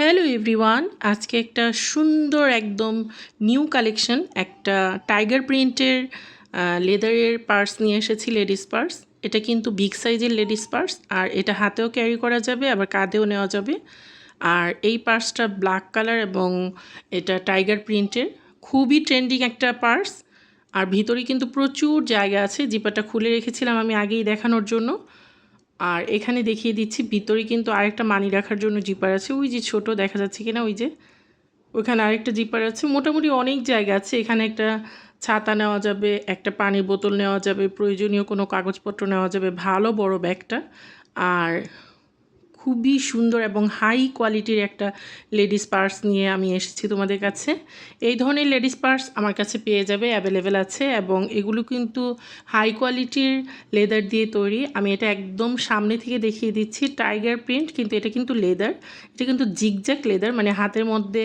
Hello everyone আজকে একটা সুন্দর, একদম নিউ কালেকশন একটা টাইগার প্রিন্টের লেদারের পার্স নিয়ে এসেছি লেডিস পার্স এটা কিন্তু বিগ সাইজের লেডিস পার্স আর এটা হাতেও ক্যারি করা যাবে, আবার কাঁধেও নেওয়া যাবে। আর এই পার্সটা ব্ল্যাক কালার এবং এটা টাইগার প্রিন্টের খুবই ট্রেন্ডিং একটা পার্স আর ভিতরে কিন্তু প্রচুর জায়গা আছে। জিপাটা খুলে রেখেছিলাম আমি আগেই দেখানোর জন্য। আর এখানে দেখিয়ে দিচ্ছি, ভিতরে কিন্তু আরেকটা মানি রাখার জন্য জিপার আছে। ওই যে ছোট, দেখা যাচ্ছে কিনা ওই যে। ওখানে আরেকটা জিপার আছে। মোটামুটি অনেক জায়গা আছে। এখানে একটা ছাতা নেওয়া যাবে, একটা পানির বোতল নেওয়া যাবে, প্রয়োজনীয় কোনো কাগজপত্র নেওয়া যাবে, ভালো বড় ব্যাগটা। আর খুবই সুন্দর এবং হাই কোয়ালিটির একটা লেডিস পার্স নিয়ে আমি এসেছি তোমাদের কাছে। এই ধরনের লেডিস পার্স আমার কাছে পেয়ে যাবে অ্যাভেলেবেল আছে এবং এগুলো কিন্তু হাই কোয়ালিটির লেদার দিয়ে তৈরি। আমি এটা একদম সামনে থেকে দেখিয়ে দিচ্ছি টাইগার প্রিন্ট কিন্তু এটা কিন্তু লেদার এটা কিন্তু জিগজ্যাক লেদার মানে হাতের মধ্যে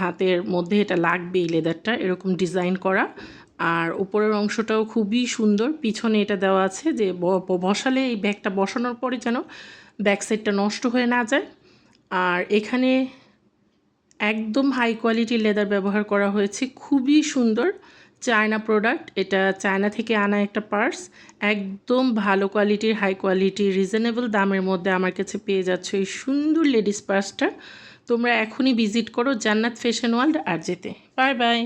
হাতের মধ্যে এটা লাগবে এই লেদারটা এরকম ডিজাইন করা। আর উপরের অংশটাও খুবই সুন্দর। পিছনে এটা দেওয়া আছে যে বসালে এই ব্যাগটা বসানোর পরে যেন ব্যাক সাইডটা নষ্ট হয়ে না যায়। আর এখানে একদম হাই কোয়ালিটির লেদার ব্যবহার করা হয়েছে। খুবই সুন্দর চায়না প্রোডাক্ট এটা চায়না থেকে আনা একটা পার্স একদম ভালো কোয়ালিটির হাই কোয়ালিটির রিজনেবল দামের মধ্যে আমার কাছে পেয়ে যাচ্ছ এই সুন্দর লেডিস পার্সটা তোমরা এখনই ভিজিট করো জান্নাত ফ্যাশন ওয়ার্ল্ড আর যেতে। Bye bye